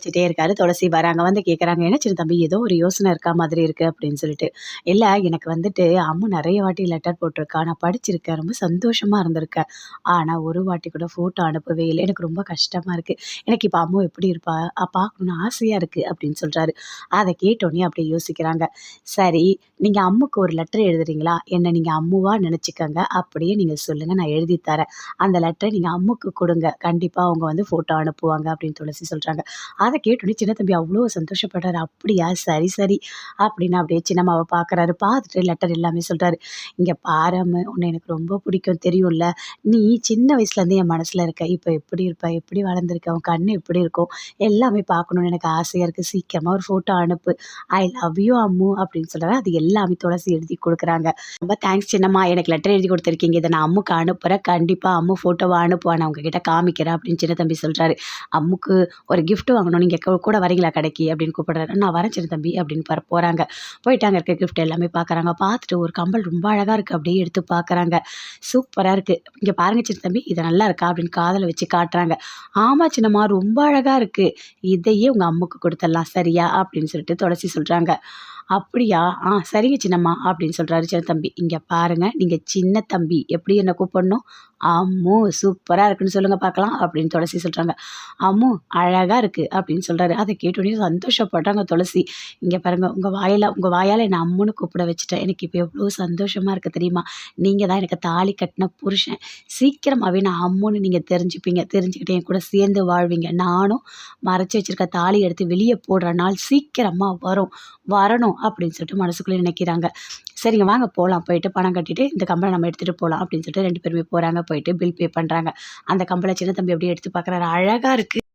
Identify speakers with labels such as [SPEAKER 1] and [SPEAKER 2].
[SPEAKER 1] யோசிச்சுட்டே இருக்காரு. துளசி வராங்க வந்து கேட்குறாங்க என்ன சின்ன தம்பி ஏதோ ஒரு யோசனை இருக்கா மாதிரி இருக்கு? அப்படின்னு சொல்லிட்டு. இல்லை எனக்கு வந்துட்டு அம்மு நிறைய வாட்டி லெட்டர் போட்டிருக்கா. நான் படிச்சிருக்கேன். ரொம்ப சந்தோஷமா இருந்திருக்கேன். ஆனால் ஒரு வாட்டி கூட ஃபோட்டோ அனுப்பவே இல்லை. எனக்கு ரொம்ப கஷ்டமா இருக்கு. எனக்கு இப்போ அம்மு எப்படி இருப்பா? பார்க்கணுன்னு பார்க்கணும்னு ஆசையாக இருக்குது அப்படின்னு சொல்கிறாரு அதை கேட்டோன்னே அப்படியே யோசிக்கிறாங்க. சரி நீங்கள் அம்முக்கு ஒரு லெட்டர் எழுதுறீங்களா? என்னை நீங்கள் அம்முவா நினச்சிக்கோங்க. அப்படியே நீங்கள் சொல்லுங்கள் நான் எழுதி தரேன். அந்த லெட்டரை நீங்கள் அம்முக்கு கொடுங்க. கண்டிப்பாக அவங்க வந்து ஃபோட்டோ அனுப்புவாங்க. அப்படின்னு துளசி சொல்கிறாங்க அதை கேட்டோன்னே சின்ன தம்பி அவ்வளோ சந்தோஷப்படுறாரு. அப்படியா? சரி சரி. அப்படின்னு அப்படியே சின்னம்மாவை பார்க்குறாரு. பார்த்துட்டு லெட்டர் எல்லாமே சொல்கிறாரு இங்கே பாரம்மு உன்னை எனக்கு ரொம்ப பிடிக்கும். தெரியும்ல? நீ சின்ன வயசுலேருந்து என் மனசில் இருக்க. இப்போ எப்படி இருப்ப? எப்படி வளர்ந்துருக்க? உன் கண்ணு எப்படி இருக்கும்? எல்லாமே பார்க்கணுன்னு எனக்கு ஆசையாக இருக்குது சீக்கிரமாக ஒரு ஃபோட்டோ அனுப்பு. I love you Ammu. அப்படின்னு சொல்கிறாரு அது எல்லாமே துளசி எழுதி கொடுக்குறாங்க. ரொம்ப தேங்க்ஸ் சின்னம்மா எனக்கு லெட்டர் எழுதி கொடுத்துருக்கீங்க. இதை நான் அம்முக்கு அனுப்புகிறேன் கண்டிப்பாக அம்மு ஃபோட்டோவை அனுப்புவான். நான் உங்ககிட்ட காமிக்கிறேன் அப்படின்னு சின்ன தம்பி சொல்கிறாரு அம்முக்கு ஒரு கிஃப்ட் வாங்கணும் நீங்கள் கூட வரீங்களா கடைக்கு? அப்படின்னு கூப்பிடுறாரு. நான் வரேன் சின்ன தம்பி அப்படின்னு பர போகிறாங்க போயிட்டு அங்கே இருக்க கிஃப்ட் எல்லாமே பார்க்குறாங்க பார்த்துட்டு ஒரு கம்பல் ரொம்ப அழகாக இருக்குது அப்படியே எடுத்து பார்க்குறாங்க சூப்பராக இருக்குது இங்கே பாருங்க சின்ன தம்பி இது நல்லா இருக்கா? அப்படின்னு காதில் வச்சு காட்டுறாங்க. ஆமாம் சின்னம்மா ரொம்ப அழகாக இருக்குது இதையே உங்கள் அம்முக்கு கொடுத்துடலாம் சரியா? அப்படின்னு சொல்லிட்டு துளசி சொல்கிறாங்க அப்படியா? ஆ சரிங்க சின்னம்மா அப்படின்னு சொல்கிறாரு சின்ன தம்பி. இங்கே பாருங்கள் நீங்கள் சின்ன தம்பி எப்படி என்ன கூப்பிடணும்? அம்மு சூப்பராக இருக்குன்னு சொல்லுங்கள் பார்க்கலாம் அப்படின்னு துளசி சொல்கிறாங்க அம்மு அழகாக இருக்குது அப்படின்னு சொல்கிறாரு அதை கேட்டோடனே சந்தோஷப்படுறாங்க துளசி. இங்கே பாருங்கள் உங்கள் வாயில் உங்கள் வாயால் என்னை அம்முன்னு கூப்பிட வச்சுட்டேன். எனக்கு இப்போ எவ்வளோ சந்தோஷமாக இருக்குது தெரியுமா? நீங்கள் தான் எனக்கு தாலி கட்டின புருஷன். சீக்கிரமாகவே நான் அம்முன்னு நீங்கள் தெரிஞ்சுப்பீங்க. தெரிஞ்சுக்கிட்டு என் கூட சேர்ந்து வாழ்வீங்க. நானும் மறைச்சி வச்சிருக்க தாலி எடுத்து வெளியே போடுற நாள் சீக்கிரமாக வரும். வரணும் அப்படின்னு சொல்லிட்டு மனசுக்குள்ளே நினைக்கிறாங்க. சரிங்க வாங்க போகலாம் போயிட்டு பணம் கட்டிட்டு இந்த கம்பளை நம்ம எடுத்துகிட்டு போகலாம் அப்படின்னு சொல்லிட்டு ரெண்டு பேருமே போகிறாங்க போயிட்டு பில் பே பண்ணுறாங்க அந்த கம்பளை சின்ன தம்பி அப்படியே எடுத்து பார்க்குறாரு. அழகாக இருக்குது